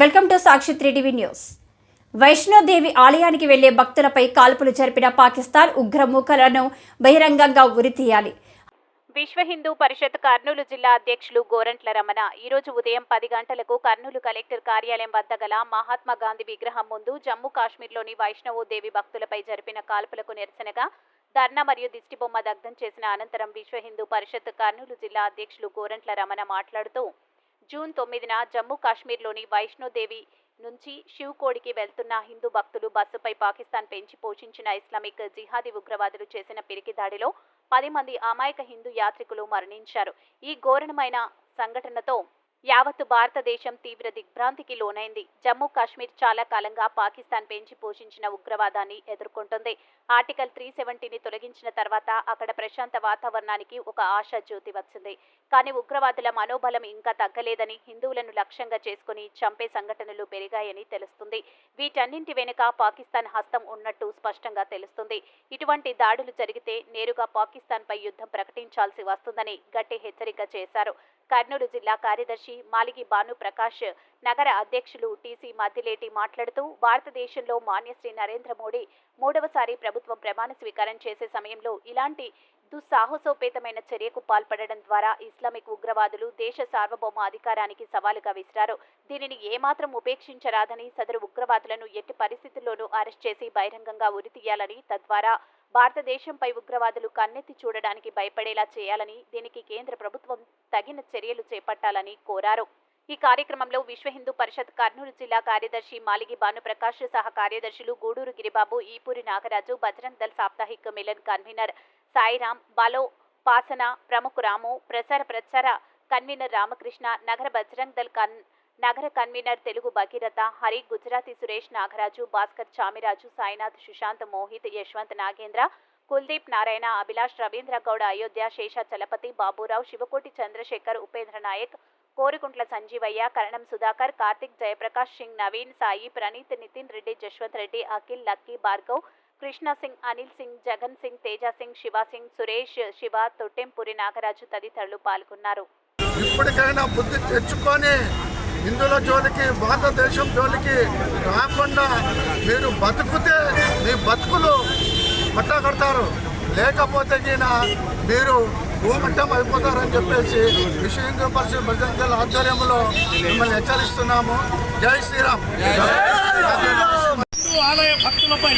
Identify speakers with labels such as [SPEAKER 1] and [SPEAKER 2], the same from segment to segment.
[SPEAKER 1] Welcome to Sakshi three TV news. Vaishnodevi ఆలయానికి వెళ్ళే భక్తులపై కాల్పులు జరిపిన పాకిస్తాన్ ఉగ్రమూకలను బహిరంగంగా ఉరితీయాలి.
[SPEAKER 2] విశ్వ హిందూ పరిషత్ కర్నూలు జిల్లా అధ్యక్షులు గోరంట్ల రమణ ఈ రోజు ఉదయం పది గంటలకు కర్నూలు కలెక్టర్ కార్యాలయం వద్ద గల మహాత్మా గాంధీ విగ్రహం ముందు జమ్మూ కాశ్మీర్లోని వైష్ణవోదేవి భక్తులపై జరిపిన కాల్పులకు నిరసనగా ధర్నా మరియు దిష్టిబొమ్మ దగ్ధం చేసిన అనంతరం విశ్వ హిందూ పరిషత్ కర్నూలు జిల్లా అధ్యక్షులు గోరంట్ల రమణ మాట్లాడుతూ జూన్ తొమ్మిదిన జమ్మూ కాశ్మీర్లోని వైష్ణోదేవి నుంచి శివకోడికి వెళ్తున్న హిందూ భక్తులు బస్సుపై పాకిస్తాన్ పెంచి పోషించిన ఇస్లామిక్ జిహాదీ ఉగ్రవాదులు చేసిన పిరికి దాడిలో పది మంది అమాయక హిందూ యాత్రికులు మరణించారు. ఈ ఘోరణమైన సంఘటనతో యావత్తు భారతదేశం తీవ్ర దిగ్భ్రాంతికి లోనైంది. జమ్మూ కాశ్మీర్ చాలా కాలంగా పాకిస్తాన్ పెంచి పోషించిన ఉగ్రవాదాన్ని ఎదుర్కొంటుంది. ఆర్టికల్ త్రీ సెవెంటీని తొలగించిన తర్వాత అక్కడ ప్రశాంత వాతావరణానికి ఒక ఆశా జ్యోతి వచ్చింది. కానీ ఉగ్రవాదుల మనోబలం ఇంకా తగ్గలేదని హిందువులను లక్ష్యంగా చేసుకుని చంపే సంఘటనలు పెరిగాయని తెలుస్తుంది. వీటన్నింటి వెనుక పాకిస్తాన్ హస్తం ఉన్నట్టు స్పష్టంగా తెలుస్తుంది. ఇటువంటి దాడులు జరిగితే నేరుగా పాకిస్తాన్పై యుద్ధం ప్రకటించాల్సి వస్తుందని గట్టి హెచ్చరిక చేశారు. కర్నూలు జిల్లా కార్యదర్శి మాలిగి భాను ప్రకాష్ నగర అధ్యక్షులు టీసీ మద్దిలేటి మాట్లాడుతూ భారతదేశంలో మాన్యశ్రీ నరేంద్ర మోడీ మూడవసారి ప్రభుత్వం ప్రమాణ స్వీకారం చేసే సమయంలో ఇలాంటి దుస్సాహసోపేతమైన చర్యకు పాల్పడడం ద్వారా ఇస్లామిక్ ఉగ్రవాదులు దేశ సార్వభౌమ అధికారానికి సవాలుగా విసిరారు. దీనిని ఏమాత్రం ఉపేక్షించరాదని సదరు ఉగ్రవాదులను ఎట్టి పరిస్థితుల్లోనూ అరెస్ట్ చేసి బహిరంగంగా ఉరితీయాలని తద్వారా భారతదేశంపై ఉగ్రవాదులు కన్నెత్తి చూడడానికి భయపడేలా చేయాలని దీనికి కేంద్ర ప్రభుత్వం తగిన చర్యలు చేపట్టాలని కోరారు. ఈ కార్యక్రమంలో విశ్వ హిందూ పరిషత్ కర్నూలు జిల్లా కార్యదర్శి మాలిగి భానుప్రకాష్ సహా కార్యదర్శులు గూడూరు గిరిబాబు ఈపూరి నాగరాజు బజరంగ్ దళ్ సాప్తాహిక మిలన్ కన్వీనర్ సాయిరాం బాలో పాసన ప్రముఖ రాము ప్రసార ప్రచార కన్వీనర్ రామకృష్ణ నగర బజరంగ్ దళ్ కన్ నగర కన్వీనర్ తెలుగు భగీరథ హరి గుజరాతీ సురేష్ నాగరాజు భాస్కర్ చామిరాజు సాయినాథ్ సుశాంత్ మోహిత్ యశ్వంత్ నాగేంద్ర కుల్దీప్ నారాయణ అభిలాష్ రవీంద్ర గౌడ అయోధ్య శేష చలపతి బాబురావు శివకోటి చంద్రశేఖర్ ఉపేంద్ర నాయక్ కోరికుంట్ల సంజీవయ్య కరణం సుధాకర్ కార్తిక్ జయప్రకాష్ సింగ్ నవీన్ సాయి ప్రణీత్ నితిన్ రెడ్డి జశ్వంత్ రెడ్డి అఖిల్ లక్కీ భార్గవ్ కృష్ణ సింగ్ అనిల్ సింగ్ జగన్ సింగ్ తేజ సింగ్ శివ సింగ్ సురేష్ శివ తొట్టెంపూరి నాగరాజు తదితరులు పాల్గొన్నారు.
[SPEAKER 3] ఇప్పటికైనా బుద్ధి తెచ్చుకొని హిందువుల జోలికి భారతదేశం జోలికి రాకుండా మీరు బతుకుతే మీ బతుకులు పట్టగడతారు. లేకపోతే గిన మీరు భూమట్టం అయిపోతారని చెప్పేసి విశ్వ హిందూ పరిషత్ భజంగల్ ఆధ్వర్యంలో మిమ్మల్ని హెచ్చరిస్తున్నాము. జై శ్రీరామ్.
[SPEAKER 4] ఆలయ భక్తులపై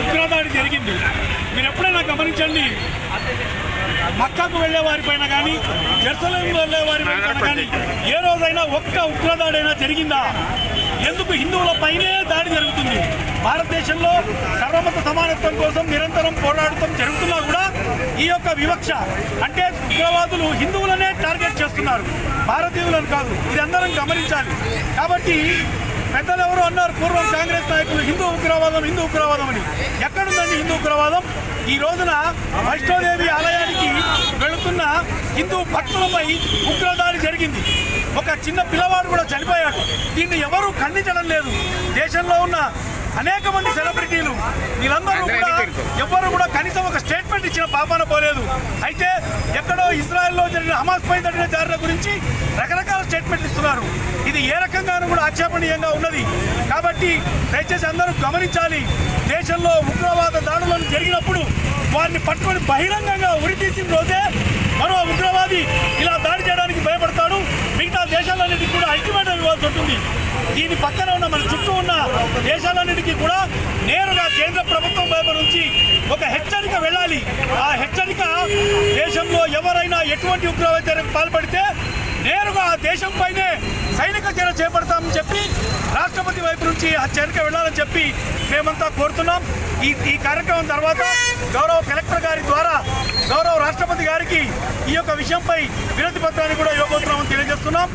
[SPEAKER 4] ఉగ్రదాడి జరిగింది. మీరు ఎప్పుడైనా గమనించండి. మక్కాకు వెళ్ళే వారిపైన కానీ జెరూసలేం వెళ్ళే వారిపైన కానీ ఏ రోజైనా ఒక్క ఉగ్రదాడైనా జరిగిందా? ఎందుకు హిందువులపైనే దాడి జరుగుతుంది? భారతదేశంలో సర్వమత సమానత్వం కోసం నిరంతరం పోరాడటం జరుగుతున్నా కూడా ఈ యొక్క వివక్ష అంటే ఉగ్రవాదులు హిందువులనే టార్గెట్ చేస్తున్నారు. భారతీయులను కాదు ఇది అందరం గమనించాలి. కాబట్టి పెద్దలు ఎవరు అన్నారు. పూర్వం కాంగ్రెస్ నాయకులు హిందూ ఉగ్రవాదం హిందూ ఉగ్రవాదం అని ఎక్కడుందండి హిందూ ఉగ్రవాదం? ఈ రోజున వైష్ణోదేవి ఆలయానికి వెళుతున్న హిందూ భక్తులపై ఉగ్రదాడి జరిగింది. ఒక చిన్న పిల్లవాడు కూడా చనిపోయాడు. దీన్ని ఎవరూ ఖండించడం లేదు. దేశంలో ఉన్న అనేక మంది సెలబ్రిటీలు. వీళ్ళందరూ కూడా ఎవ్వరు కూడా కనీసం ఒక స్టేట్మెంట్ ఇచ్చిన పాపాన పోలేదు. అయితే ఎక్కడో ఇజ్రాయెల్లో జరిగిన హమాస్ పై జరిగిన దాడుల గురించి రకరకాల స్టేట్మెంట్లు ఇస్తున్నారు. ఇది ఏ రకంగానూ కూడా ఆక్షేపణీయంగా ఉన్నది. కాబట్టి దయచేసి అందరూ గమనించాలి. దేశంలో ఉగ్రవాద దాడులను జరిగినప్పుడు వారిని పట్టుకొని బహిరంగంగా ఉరితీసిన రోజే మరో ఉగ్రవాది ఇలా దాడి చేయడానికి దీని పక్కన ఉన్న మన చుట్టూ ఉన్న దేశాలన్నిటికీ కూడా నేరుగా కేంద్ర ప్రభుత్వం వైపు నుంచి ఒక హెచ్చరిక వెళ్ళాలి. ఆ హెచ్చరిక దేశంలో ఎవరైనా ఎటువంటి ఉగ్రవాద పాల్పడితే నేరుగా ఆ దేశంపైనే సైనిక చర్య చేపడతామని చెప్పి రాష్ట్రపతి వైపు నుంచి ఆ చర్యకు వెళ్ళాలని చెప్పి మేమంతా కోరుతున్నాం. ఈ ఈ కార్యక్రమం తర్వాత గౌరవ కలెక్టర్ గారి ద్వారా గౌరవ రాష్ట్రపతి గారికి ఈ యొక్క విషయంపై వినతి పత్రాన్ని కూడా ఇవ్వబోతున్నామని తెలియజేస్తున్నాం.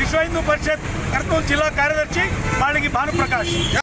[SPEAKER 4] విశ్వ హిందూ పరిషత్ కర్నూలు జిల్లా కార్యదర్శి మాళిగి భానుప్రకాష్.